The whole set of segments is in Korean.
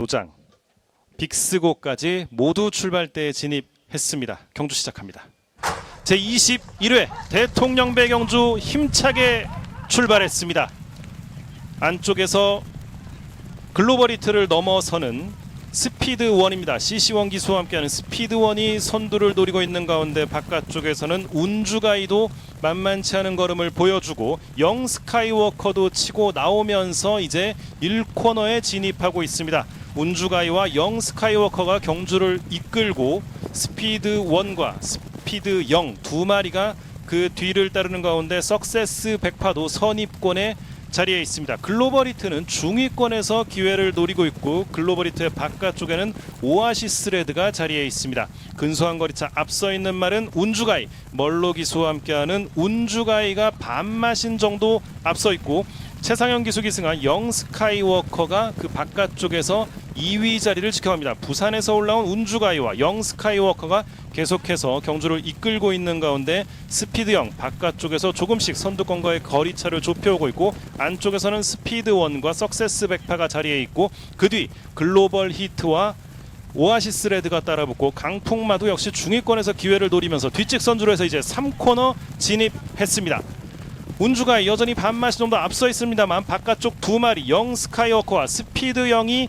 노장, 빅스고까지 모두 출발대에 진입했습니다. 경주 시작합니다. 제 21회 대통령 배 경주 힘차게 출발했습니다. 안쪽에서 글로벌 히트를 넘어서는 스피드 원입니다. CC1 기수와 함께하는 스피드 원이 선두를 노리고 있는 가운데 바깥쪽에서는 운주가이도 만만치 않은 걸음을 보여주고 영 스카이워커도 치고 나오면서 이제 1코너에 진입하고 있습니다. 운주가이와 영 스카이워커가 경주를 이끌고 스피드 원과 스피드 영두 마리가 그 뒤를 따르는 가운데 석세스 백파도 선입권에 자리에 있습니다. 글로벌 히트는 중위권에서 기회를 노리고 있고 글로벌 히트의 바깥쪽에는 오아시스 레드가 자리에 있습니다. 근소한 거리차 앞서 있는 말은 운주가이 멀로 기수와 함께하는 운주가이가 반마신 정도 앞서 있고 최상현 기수 기승한 영 스카이워커가 그 바깥쪽에서 2위 자리를 지켜갑니다. 부산에서 올라온 운주가이와 영 스카이워커가 계속해서 경주를 이끌고 있는 가운데 스피드형 바깥쪽에서 조금씩 선두권과의 거리차를 좁혀오고 있고 안쪽에서는 스피드원과 석세스 백파가 자리에 있고 그 뒤 글로벌 히트와 오아시스 레드가 따라붙고 강풍마도 역시 중위권에서 기회를 노리면서 뒷직 선주로 해서 이제 3코너 진입했습니다. 운주가 여전히 반마시 정도 앞서 있습니다만 바깥쪽 두 마리 영 스카이워커와 스피드 영이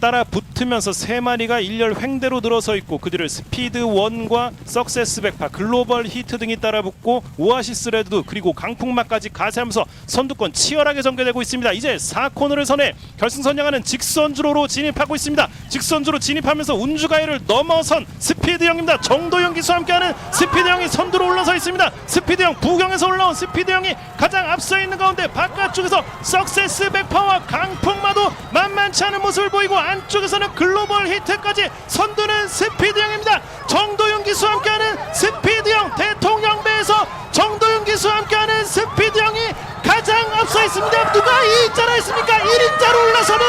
따라 붙으면서 세 마리가 일렬 횡대로 늘어서 있고 그 뒤를 스피드 원과 석세스 백파 글로벌 히트 등이 따라 붙고 오아시스 레드 그리고 강풍마까지 가세하면서 선두권 치열하게 전개되고 있습니다. 이제 4코너를 선해 결승선 향하는 직선 주로로 진입하고 있습니다. 직선주로 진입하면서 운주가이를 넘어선 스피드 형입니다. 정도영 기수와 함께하는 스피드 형이 선두로 올라서 있습니다. 스피드 형 부경에서 올라온 스피드 형이 가장 앞서 있는 가운데 바깥쪽에서 석세스 백파와 강풍마도 만만치 않은 모습을 보이고 안쪽에서는 글로벌 히트까지 선두는 스피드 형입니다. 정도영 기수와 함께하는 스피드 형 대통령배에서 정도영 기수와 함께하는 스피드 형이 가장 앞서 있습니다. 누가 2인자라 했습니까? 1인자로 올라서는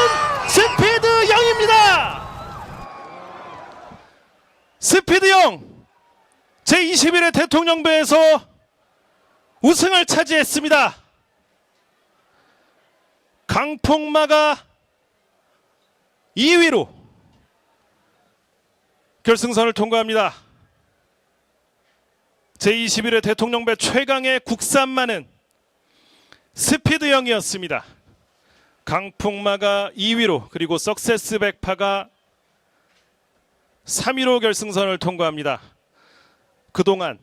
스피드 형입니다. 스피드 형 제21회 대통령배에서 우승을 차지했습니다. 강풍마가 2위로 결승선을 통과합니다. 제21회 대통령배 최강의 국산마는 스피드형이었습니다. 강풍마가 2위로 그리고 석세스 백파가 3위로 결승선을 통과합니다. 그동안